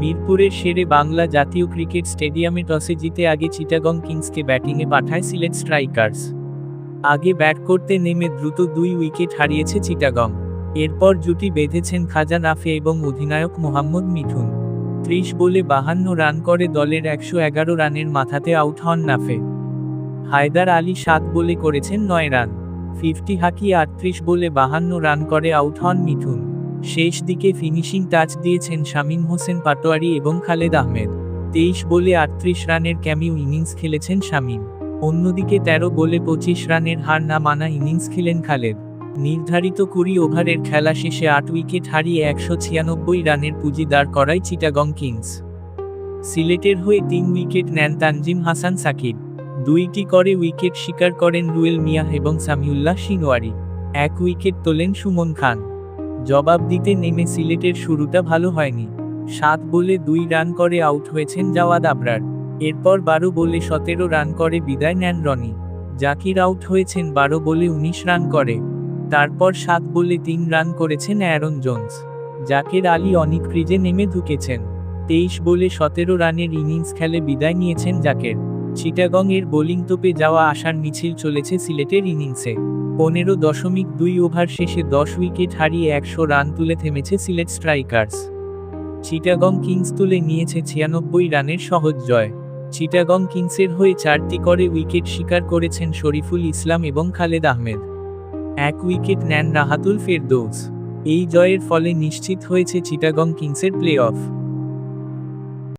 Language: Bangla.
মিরপুরের শেরে বাংলা জাতীয় ক্রিকেট স্টেডিয়ামে টসে জিতে আগে চিটাগং কিংসকে ব্যাটিংয়ে পাঠায় সিলেট স্ট্রাইকার্স। আগে ব্যাট করতে নেমে দ্রুত দুই উইকেট হারিয়েছে চিটাগং। এরপর জুটি বেঁধেছেন খাজা নাফে এবং অধিনায়ক মোহাম্মদ মিঠুন। ত্রিশ বলে বাহান্ন রান করে দলের একশো এগারো রানের মাথাতে আউট হন নাফে। হায়দার আলী সাত বলে করেছেন নয় রান। ফিফটি হাকি আটত্রিশ বলে বাহান্ন রান করে আউট হন মিঠুন। শেষ দিকে ফিনিশিং টাচ দিয়েছেন শামীম হোসেন পাটোয়ারি এবং খালেদ আহমেদ। তেইশ বলে আটত্রিশ রানের ক্যামিউ ইনিংস খেলেছেন শামীম। অন্যদিকে ১৩ বলে পঁচিশ রানের হার না মানা ইনিংস খেলেন খালেদ। নির্ধারিত কুড়ি ওভারের খেলা শেষে আট উইকেট হারিয়ে একশো ছিয়ানব্বই রানের পুঁজি দাঁড় করায় চিটাগং কিংস। সিলেটের হয়ে তিন উইকেট নেন তানজিম হাসান সাকিব। দুইটি করে উইকেট শিকার করেন রুয়েল মিয়া এবং সামিউল্লাহ সিনোয়ারি এক উইকেট তোলেন সুমন খান। জবাব দিতে নেমে সিলেটের শুরুটা ভালো হয়নি। সাত বলে দুই রান করে আউট হয়েছেন জাওয়াদ আবরার। এরপর বারো বলে সতেরো রান করে বিদায় নেন রনি। জাকির আউট হয়েছেন বারো বলে উনিশ রান করে। তারপর সাত বলে তিন রান করেছেন অ্যারন জোন্স। জাকের আলী অনেক ক্রিজে নেমে ঢুকেছেন। তেইশ বলে সতেরো রানের ইনিংস খেলে বিদায় নিয়েছেন জাকের। চিটাগং এর বোলিং তোপে যাওয়া আশার মিছিল চলেছে সিলেটের ইনিংসে। পনেরো দশমিক দুই ওভার শেষে দশ উইকেট হারিয়ে একশো রান তুলে থেমেছে সিলেট স্ট্রাইকার্স। চিটাগং কিংস তুলে নিয়েছে ছিয়ানব্বই রানের সহজ জয়। চিটাগং কিংসের হয়ে চারটি করে উইকেট শিকার করেছেন শরীফুল ইসলাম এবং খালেদ আহমেদ। এক উইকেট নেন রাহাতুল ফেরদৌস। এই জয়ের ফলে নিশ্চিত হয়েছে চিটাগং কিংসের প্লে অফ